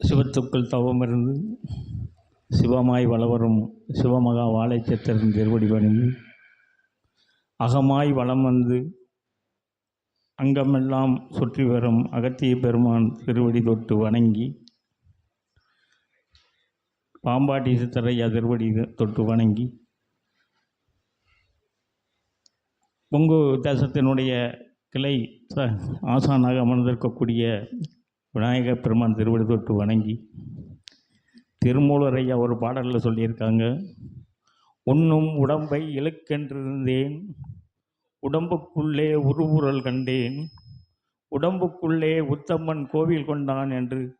சிவத்துக்குள் தவமிருந்து சிவமாய் வளவரும் சிவமகா வாழைச்சத்திரன் திருவடி வணங்கி அகமாய் வலம் வந்து அங்கமெல்லாம் சுற்றி வரும் அகத்திய பெருமான் திருவடி தொட்டு வணங்கி பாம்பாட்டி சித்தரையா திருவடி தொட்டு வணங்கி பொங்கு தேசத்தினுடைய கிளை ச- ஆசானாக அமர்ந்திருக்கக்கூடிய விநாயகர் பெருமான் திருவடி தொட்டு வணங்கி திருமூலரையா ஒரு பாடலில் சொல்லியிருக்காங்க உண்ணும் உடம்பை இழுக்கென்றிருந்தேன் உடம்புக்குள்ளே உருவுரல் கண்டேன் உடம்புக்குள்ளே உத்தம்மன் கோவில் கொண்டான் என்று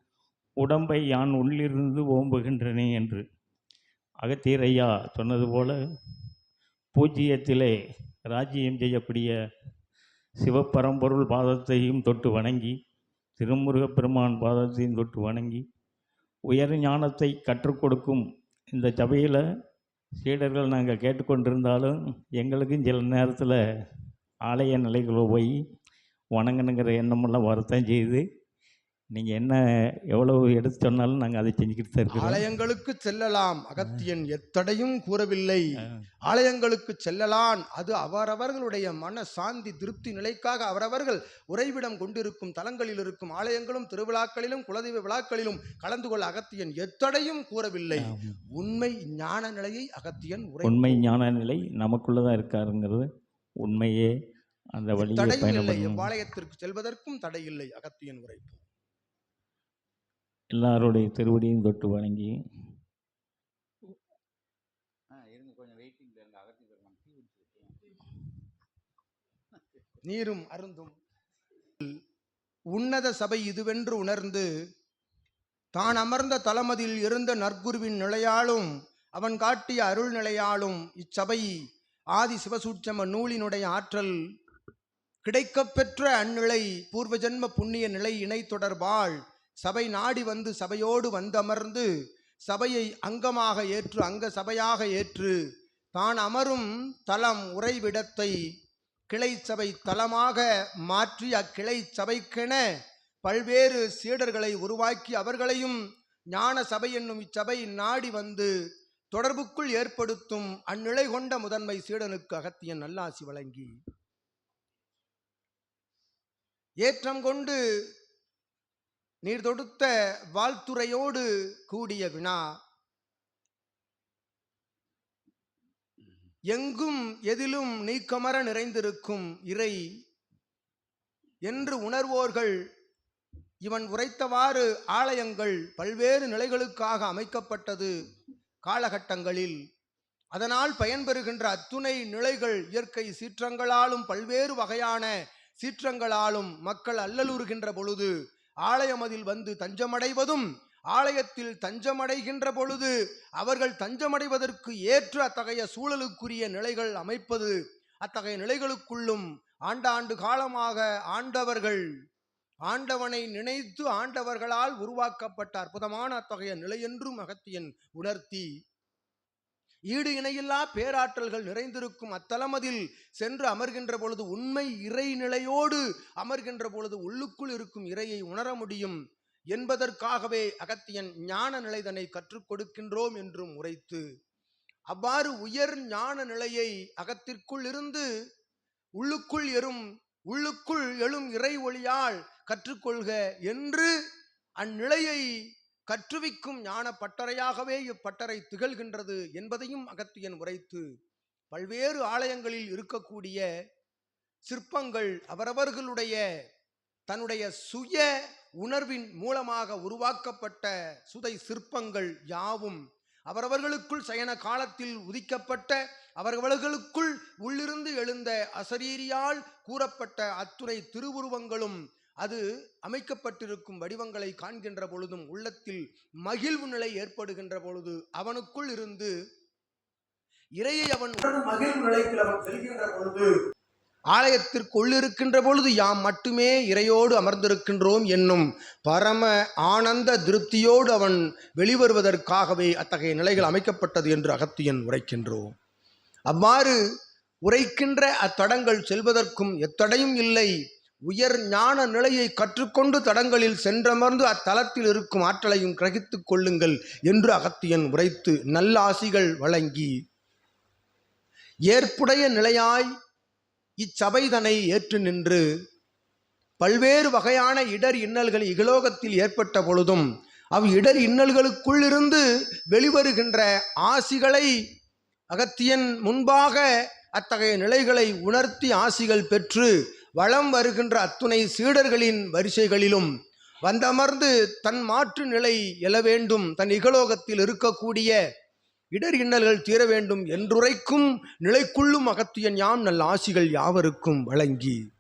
உடம்பை யான் உள்ளிருந்து ஓம்புகின்றனே என்று. அகத்தீரையா சொன்னது போல பூஜ்ஜியத்திலே ராஜ்யம் செய்யக்கூடிய சிவப்பரம்பொருள் பாதத்தையும் தொட்டு வணங்கி திருமுருகப் பெருமான் பாதத்தையும் தொட்டு வணங்கி உயர் ஞானத்தை கற்றுக் கொடுக்கும் இந்த சபையில் சீடர்கள் நாங்கள் கேட்டுக்கொண்டிருந்தாலும் எங்களுக்கும் சில நேரத்தில் ஆலய நிலைக்குள்ள போய் வணங்கணுங்கிற எண்ணமெல்லாம் வரத்தான் செய்யுது நீங்கள் என்ன எவ்வளவு எடுத்து சொன்னாலும் நாங்கள் அதை செஞ்சுக்கிட்டு தான் இருக்கிறோம். ஆலயங்களுக்கு செல்லலாம். அகத்தியன் எத்தடையும் கூறவில்லை. ஆலயங்களுக்கு செல்லலாம். அது அவரவர்களுடைய மன சாந்தி திருப்தி நிலைக்காக அவரவர்கள் உறைவிடம் கொண்டிருக்கும் தலங்களில் இருக்கும் ஆலயங்களும் திருவிழாக்களிலும் குலதெய்வ விழாக்களிலும் கலந்து கொள்ள அகத்தியன் எத்தடையும் கூறவில்லை. உண்மை ஞான நிலையை அகத்தியன் உண்மை ஞான நிலை நமக்குள்ளே தான் இருக்காருங்கிறது. உண்மையே அந்த வழியை எவ்வாலயத்திற்கு செல்வதற்கும் தடை இல்லை அகத்தியன் உரைப்பு எல்லாருடைய திருவடியும் தொட்டு வணங்கி. நீரும் அருந்தும். உன்னத சபை இதுவென்று உணர்ந்து தான் அமர்ந்த தலமதில் இருந்த நற்குருவின் நிலையாலும் அவன் காட்டிய அருள் நிலையாலும் இச்சபை ஆதி சிவசூட்சம நூலினுடைய ஆற்றல் கிடைக்கப்பெற்ற அந்நிலை பூர்வ ஜென்ம புண்ணிய நிலை இணை தொடர்பால் சபை நாடி வந்து சபையோடு வந்தமர்ந்து சபையை அங்கமாக ஏற்று அங்க சபையாக ஏற்று தான் அமரும் தலம் உறைவிடத்தை கிளை சபை தலமாக மாற்றி அக்கிளை சபைக்கென பல்வேறு சீடர்களை உருவாக்கி அவர்களையும் ஞான சபை என்னும் இச்சபை நாடி வந்து தொடர்புக்குள் ஏற்படுத்தும் அந்நிலை கொண்ட முதன்மை சீடனுக்கு அகத்தியன் நல்லாசி வழங்கி. ஏற்றம் கொண்டு நீர் தொடுத்த வாழ்த்துறையோடு கூடிய வினா எங்கும் எதிலும் நீக்கமர நிறைந்திருக்கும் இறை என்று உணர்வோர்கள் இவன் உரைத்தவாறு ஆலயங்கள் பல்வேறு நிலைகளுக்காக அமைக்கப்பட்டது காலகட்டங்களில். அதனால் பயன்பெறுகின்ற அத்துணை நிலைகள் இயற்கை சீற்றங்களாலும் பல்வேறு வகையான சீற்றங்களாலும் மக்கள் அல்லலுறுகின்ற பொழுது ஆலயம் அதில் வந்து தஞ்சமடைவதும் ஆலயத்தில் தஞ்சமடைகின்ற பொழுது அவர்கள் தஞ்சமடைவதற்கு ஏற்ற அத்தகைய சூழலுக்குரிய நிலைகள் அமைப்பது அத்தகைய நிலைகளுக்குள்ளும் ஆண்டாண்டு காலமாக ஆண்டவர்கள் ஆண்டவனை நினைத்து ஆண்டவர்களால் உருவாக்கப்பட்ட அற்புதமான அத்தகைய நிலை என்றும் அகத்தியன் உணர்த்தி ஈடு இணையில்லா பேராற்றல்கள் நிறைந்திருக்கும் அத்தலமதில் சென்று அமர்கின்ற பொழுது உண்மை இறை நிலையோடு அமர்கின்ற பொழுது உள்ளுக்குள் இருக்கும் இறையை உணர முடியும் என்பதற்காகவே அகத்தியன் ஞான நிலைதனை கற்றுக் கொடுக்கின்றோம் என்றும் உரைத்து அவ்வாறு உயர் ஞான நிலையை அகத்திற்குள் இருந்து உள்ளுக்குள் எறும் உள்ளுக்குள் எழும் இறை ஒளியால் கற்றுக்கொள்க என்று அந்நிலையை கற்றுவிக்கும் ஞான பட்டறையாகவே இப்பட்டறை திகழ்கின்றது என்பதையும் அகத்தியன் உரைத்து பல்வேறு ஆலயங்களில் இருக்கக்கூடிய சிற்பங்கள் அவரவர்களுடைய தன்னுடைய சுய உணர்வின் மூலமாக உருவாக்கப்பட்ட சுதை சிற்பங்கள் யாவும் அவரவர்களுக்குள் சயன காலத்தில் உதிக்கப்பட்ட அவர்களுக்குள் உள்ளிருந்து எழுந்த அசரீரியால் கூறப்பட்ட அத்துறை திருவுருவங்களும் அது அமைக்கப்பட்டிருக்கும் வடிவங்களை காண்கின்ற பொழுதும் உள்ளத்தில் மகிழ்வு நிலை ஏற்படுகின்ற பொழுது அவனுக்குள் இருந்து இறையை அவன் மகிழ்வு நிலைக்கு அவன் செல்கின்ற பொழுது ஆலயத்திற்கு உள்ளிருக்கின்ற பொழுது யாம் மட்டுமே இறையோடு அமர்ந்திருக்கின்றோம் என்னும் பரம ஆனந்த திருப்தியோடு அவன் வெளிவருவதற்காகவே அத்தகைய நிலைகள் அமைக்கப்பட்டது என்று அகத்தியன் உரைக்கின்றோம். அவ்வாறு உரைக்கின்ற அத்தடங்கள் செல்வதற்கும் எத்தடையும் இல்லை. உயர் ஞான நிலையை கற்றுக்கொண்டு தடங்களில் சென்றமர்ந்து அத்தலத்தில் இருக்கும் ஆற்றலையும் கிரகித்துக் கொள்ளுங்கள் என்று அகத்தியன் உரைத்து நல்லாசிகள் வழங்கி ஏற்புடைய நிலையாய் இச்சபைதனை ஏற்று நின்று பல்வேறு வகையான இடர் இன்னல்கள் இகலோகத்தில் ஏற்பட்ட பொழுதும் அவ் இடர் இன்னல்களுக்குள்ளிருந்து வெளிவருகின்ற ஆசிகளை அகத்தியன் முன்பாக அத்தகைய நிலைகளை உணர்த்தி ஆசிகள் பெற்று வளம் வருகின்ற அத்துணை சீடர்களின் வரிசைகளிலும் வந்தமர்ந்து தன் மாற்று நிலை எழ வேண்டும் தன் இகலோகத்தில் இருக்கக்கூடிய இடர் இன்னல்கள் தீர வேண்டும் என்றுரைக்கும் நிலைக்குள்ளும் அகத்தியன் யாம் நல்ல ஆசிகள் யாவருக்கும் வழங்கி.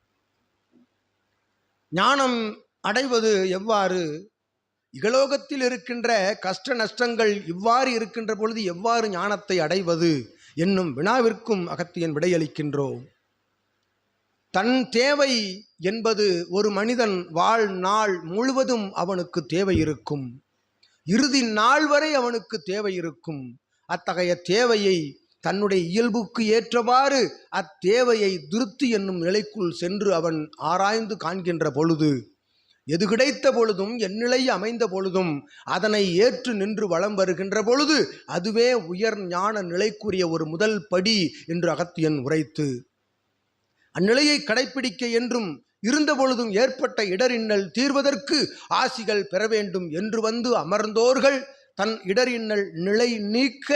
ஞானம் அடைவது எவ்வாறு? இகலோகத்தில் இருக்கின்ற கஷ்ட நஷ்டங்கள் இவ்வாறு இருக்கின்ற பொழுது எவ்வாறு ஞானத்தை அடைவது? என்னும் வினாவிற்கும் அகத்தியன் விடையளிக்கின்றோம். தன் தேவை என்பது ஒரு மனிதன் வாழ்நாள் முழுவதும் அவனுக்கு தேவை இருக்கும். இறுதி நாள் வரை அவனுக்கு தேவை இருக்கும். அத்தகைய தேவையை தன்னுடைய இயல்புக்கு ஏற்றவாறு அத்தேவையை திருப்தி என்னும் நிலைக்குள் சென்று அவன் ஆராய்ந்து காண்கின்ற பொழுது எது கிடைத்த பொழுதும் எந்நிலை அமைந்த பொழுதும் அதனை ஏற்று நின்று வலம் வருகின்ற பொழுது அதுவே உயர் ஞான நிலைக்குரிய ஒரு முதல் படி என்று அகத்தியன் உரைத்து அந்நிலையை கடைப்பிடிக்க என்றும் இருந்த பொழுதும் ஏற்பட்ட இடரின்னல் தீர்வதற்கு ஆசிகள் பெற வேண்டும் என்று வந்து அமர்ந்தோர்கள் தன் இடரின்னல் நிலை நீக்க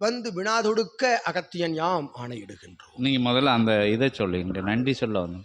வந்து வினாதொடுக்க அகத்தியன் யாம் ஆணையிடுகின்றோம். நீங்க முதல்ல அந்த இதை சொல்லுங்க நன்றி சொல்ல வந்து